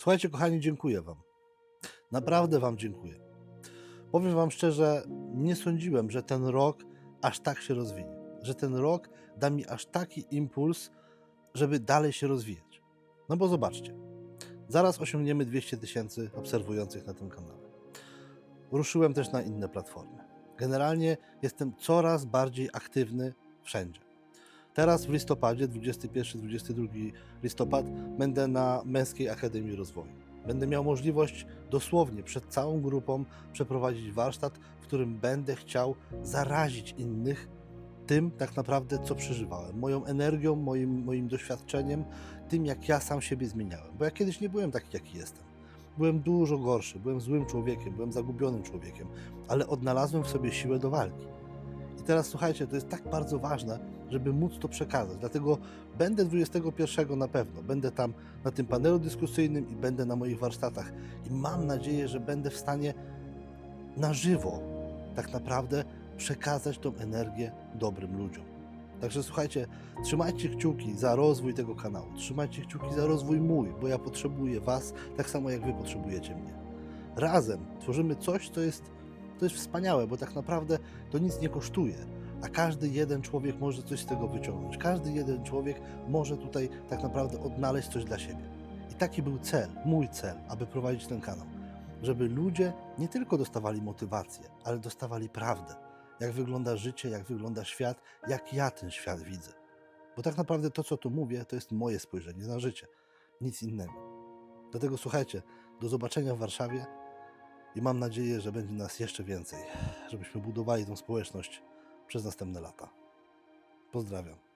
Słuchajcie, kochani, dziękuję Wam. Naprawdę Wam dziękuję. Powiem Wam szczerze, nie sądziłem, że ten rok aż tak się rozwinie. Że ten rok da mi aż taki impuls, żeby dalej się rozwijać. No bo zobaczcie, zaraz osiągniemy 200 tysięcy obserwujących na tym kanale. Ruszyłem też na inne platformy. Generalnie jestem coraz bardziej aktywny wszędzie. Teraz w listopadzie, 21-22 listopad, będę na Męskiej Akademii Rozwoju. Będę miał możliwość dosłownie przed całą grupą przeprowadzić warsztat, w którym będę chciał zarazić innych tym tak naprawdę, co przeżywałem. Moją energią, moim, moim doświadczeniem, tym jak ja sam siebie zmieniałem. Bo ja kiedyś nie byłem taki, jaki jestem. Byłem dużo gorszy, byłem złym człowiekiem, byłem zagubionym człowiekiem, ale odnalazłem w sobie siłę do walki. I teraz słuchajcie, to jest tak bardzo ważne, żeby móc to przekazać. Dlatego będę 21 na pewno. Będę tam na tym panelu dyskusyjnym i będę na moich warsztatach. I mam nadzieję, że będę w stanie na żywo tak naprawdę przekazać tą energię dobrym ludziom. Także słuchajcie, trzymajcie kciuki za rozwój tego kanału. Trzymajcie kciuki za rozwój mój, bo ja potrzebuję Was tak samo jak Wy potrzebujecie mnie. Razem tworzymy coś, co jest, to jest wspaniałe, bo tak naprawdę to nic nie kosztuje, a każdy jeden człowiek może coś z tego wyciągnąć. Każdy jeden człowiek może tutaj tak naprawdę odnaleźć coś dla siebie. I taki był cel, mój cel, aby prowadzić ten kanał. Żeby ludzie nie tylko dostawali motywację, ale dostawali prawdę. Jak wygląda życie, jak wygląda świat, jak ja ten świat widzę. Bo tak naprawdę to, co tu mówię, to jest moje spojrzenie na życie. Nic innego. Dlatego słuchajcie, do zobaczenia w Warszawie i mam nadzieję, że będzie nas jeszcze więcej, żebyśmy budowali tą społeczność przez następne lata. Pozdrawiam.